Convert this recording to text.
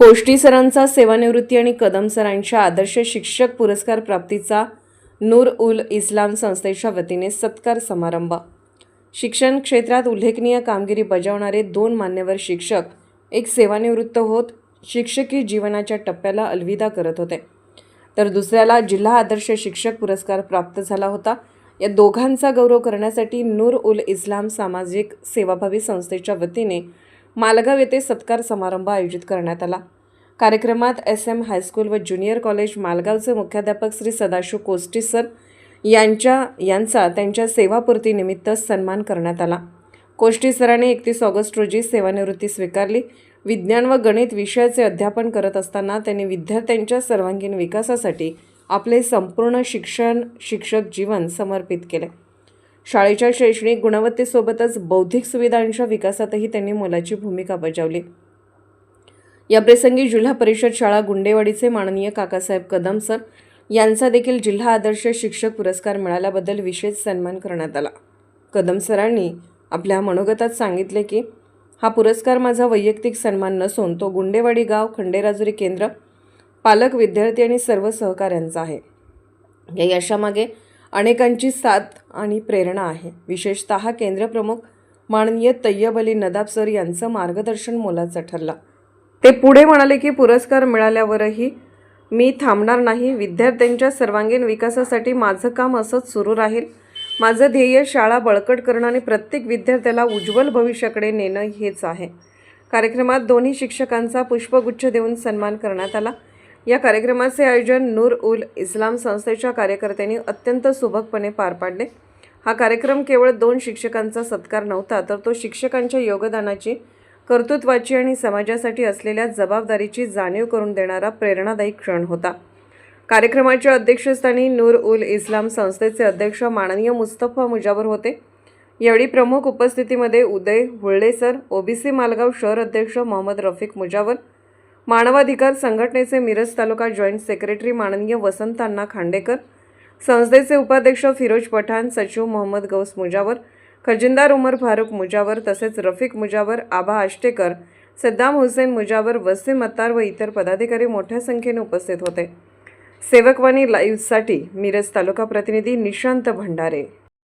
कोष्टी सरांचा सेवानिवृत्ती आणि कदम सरांच्या आदर्श शिक्षक पुरस्कार प्राप्तीचा नूर उल इस्लाम संस्थेच्या वतीने सत्कार समारंभ. शिक्षण क्षेत्रात उल्लेखनीय कामगिरी बजावणारे दोन मान्यवर शिक्षक एक सेवानिवृत्त होत शिक्षकी जीवनाच्या टप्प्याला अलविदा करत होते. तर दुसऱ्याला जिल्हा आदर्श शिक्षक पुरस्कार प्राप्त झाला होता. या दोघांचा गौरव करण्यासाठी नूर उल इस्लाम सामाजिक सेवाभावी संस्थेच्या वतीने मालगाव येथे सत्कार समारंभ आयोजित करण्यात आला. कार्यक्रमात एस एम हायस्कूल व ज्युनियर कॉलेज मालगावचे मुख्याध्यापक श्री सदाशिव कोस्टी सर यांच्या यांचा त्यांच्या सेवापूर्तीनिमित्त सन्मान करण्यात आला. कोष्टी सरांनी एकतीस ऑगस्ट रोजी सेवानिवृत्ती स्वीकारली. विज्ञान व गणित विषयाचे अध्यापन करत असताना त्यांनी विद्यार्थ्यांच्या सर्वांगीण विकासासाठी आपले संपूर्ण शिक्षण शिक्षक जीवन समर्पित केले. शाळेच्या शैक्षणिक गुणवत्तेसोबतच बौद्धिक सुविधांच्या विकासातही त्यांनी मोलाची भूमिका बजावली. याप्रसंगी जिल्हा परिषद शाळा गुंडेवाडीचे माननीय काकासाहेब कदम सर यांचा देखील जिल्हा आदर्श शिक्षक पुरस्कार मिळाल्याबद्दल विशेष सन्मान करण्यात आला. कदम सरांनी आपल्या मनोगतात सांगितले की हा पुरस्कार माझा वैयक्तिक सन्मान नसून तो गुंडेवाडी गाव खंडेराजुरी केंद्र पालक विद्यार्थी आणि सर्व सहकाऱ्यांचा आहे. या यशामागे अनेकांची साथ आणि प्रेरणा आहे. विशेषत केंद्रप्रमुख माननीय तय्यब अली नदाब सर यांचं मार्गदर्शन मोलाचं ठरलं. ते पुढे म्हणाले की पुरस्कार मिळाल्यावरही मी थांबणार नाही. विद्यार्थ्यांच्या सर्वांगीण विकासासाठी माझं काम असंच सुरू राहील. माझं ध्येय शाळा बळकट करणं आणि प्रत्येक विद्यार्थ्याला उज्ज्वल भविष्याकडे नेणं हेच आहे. कार्यक्रमात दोन्ही शिक्षकांचा पुष्पगुच्छ देऊन सन्मान करण्यात आला. या कार्यक्रमाचे आयोजन नूर उल इस्लाम संस्थेच्या कार्यकर्त्यांनी अत्यंत सुबकपणे पार पाडले. हा कार्यक्रम केवळ दोन शिक्षकांचा सत्कार नव्हता तर तो शिक्षकांच्या योगदानाची कर्तृत्वाची आणि समाजासाठी असलेल्या जबाबदारीची जाणीव करून देणारा प्रेरणादायी क्षण होता. कार्यक्रमाच्या अध्यक्षस्थानी नूर उल इस्लाम संस्थेचे अध्यक्ष माननीय मुस्तफा मुजावर होते. यावेळी प्रमुख उपस्थितीमध्ये उदय हुळ्ळे सर ओबीसी मालगाव शहर अध्यक्ष मोहम्मद रफिक मुजावर मानवाधिकार संघटनेचे मिरज तालुका जॉईंट सेक्रेटरी माननीय वसंतांना खांडेकर संस्थेचे उपाध्यक्ष फिरोज पठाण सचिव मोहम्मद गौस मुजावर खजिनदार उमर फारूक मुजावर तसेच रफिक मुजावर आबा आष्टेकर सद्दाम हुसेन मुजावर वसीम अत्तार व इतर पदाधिकारी मोठ्या संख्येने उपस्थित होते. सेवकवाणी लाईव्हसाठी मिरज तालुका प्रतिनिधी निशांत भंडारे.